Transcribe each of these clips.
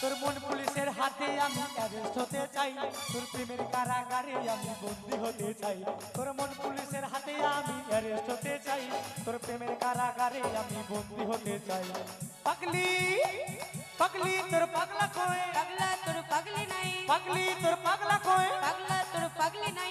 তোর মন পুলিশের হাতে আমি অ্যারেস্ট হতে চাই। তোর প্রেমের কারাগারে আমি বন্দি হতে চাই। তোর মন পুলিশের হাতে আমি অ্যারেস্ট হতে চাই। তোর প্রেমের কারাগারে আমি বন্দি হতে চাই। পাগলি পাগলি তোর পাগলা কয় পাগলা তোর পাগলি নাই। পাগলি তোর পাগলা কয় পাগলা তোর পাগলি নাই।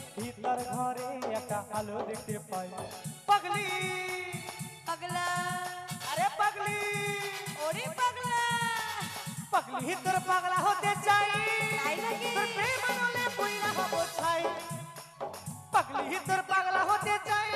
আলো দেখতে পাই। পাগলি! পাগলা। আরে পাগলি! ওরে পাগলা। পাগলি তোর পাগলা হতে চাই? তোর প্রেম আনলে হব ছাই। পাগলি তোর পাগলা হতে চাই।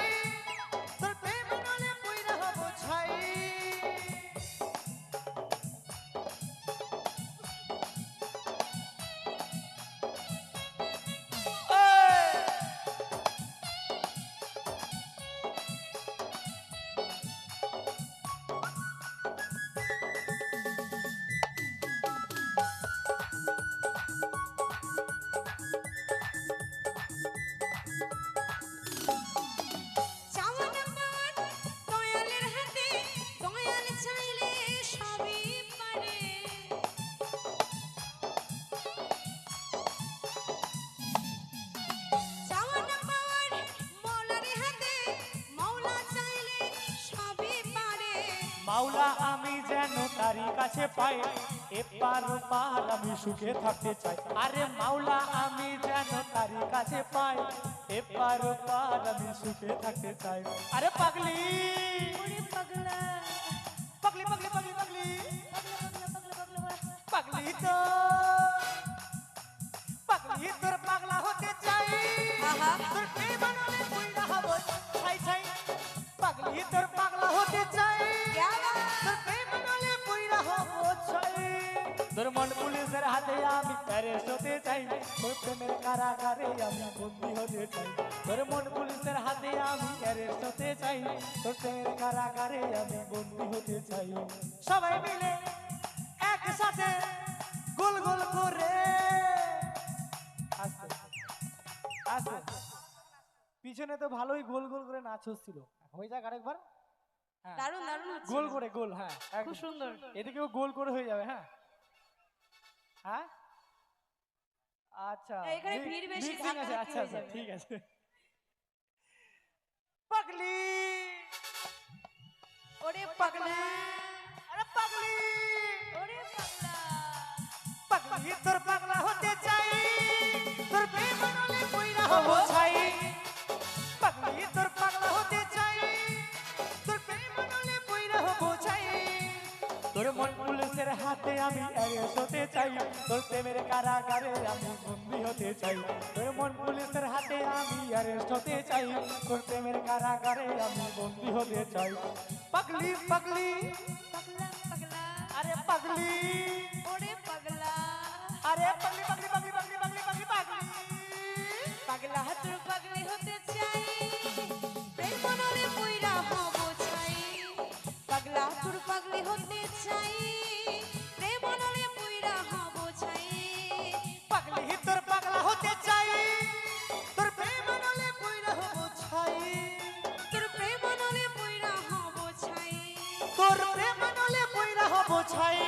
মাওলা আমি যেন তারি কাছে পাই এপার পার আমি সুখে থাকতে চাই। আরে মাওলা আমি যেন তারি কাছে পাই এপার পার আমি সুখে থাকতে চাই। আরে পাগলি! পাগলা! পাগলি পাগলি পাগলি পাগলি! পাগলা তো পাগলি তোর পাগলা হতে চাই। আহা। তোর প্রেম বানালে কইরা হব ছাই ছাই। পাগলি তোর মন পুলিশের হাতে আমি অ্যারেস্ট হতে চাই। তোর প্রেমের কারাগারে আমি বন্দি হতে চাই। তোর মন পুলিশের হাতে আমি অ্যারেস্ট হতে চাই। তোর প্রেমের কারাগারে আমি বন্দি হতে চাই। সবাই মিলে একসাথে গোল গোল করে আস্তে আস্তে পিছনে তো ভালোই গোল গোল করে নাচ হচ্ছিল। হয়ে যাক আরেকবার। হ্যাঁ। দারুণ দারুণ গোল করে গোল হ্যাঁ খুব সুন্দর। এদিকেও গোল করে হয়ে যাবে হ্যাঁ। হ্যাঁ আচ্ছা এখানে মি- ভিড় বেশি, mixing আছে ধাক্কাধাক্কি আচ্ছা হয়ে আচ্ছা যাবে। ঠিক আছে পাগলি ওরে পাগলা আরে পাগলি ওরে পাগলা পাগলি তোর তোর মন পুলিশের হাতে আমি অ্যারেস্ট হতে চাই। তোর প্রেমের কারাগারে আমি বন্দি হতে চাই। তোর মন পুলিশের হাতে আমি অ্যারেস্ট হতে চাই। তোর প্রেমের কারাগারে আমি বন্দি হতে চাই। পাগলি পাগলি। পাগলা পাগলা। আরে পাগলি। পাগলি হতে চাই প্রেম মনরে পুইরা হব ছাই। পাগলি তোর পাগলা হতে চাই তোর প্রেম নলে কইরা হব ছাই। তোর প্রেম মনরে পুইরা হব ছাই। তোর প্রেম নলে কইরা হব ছাই।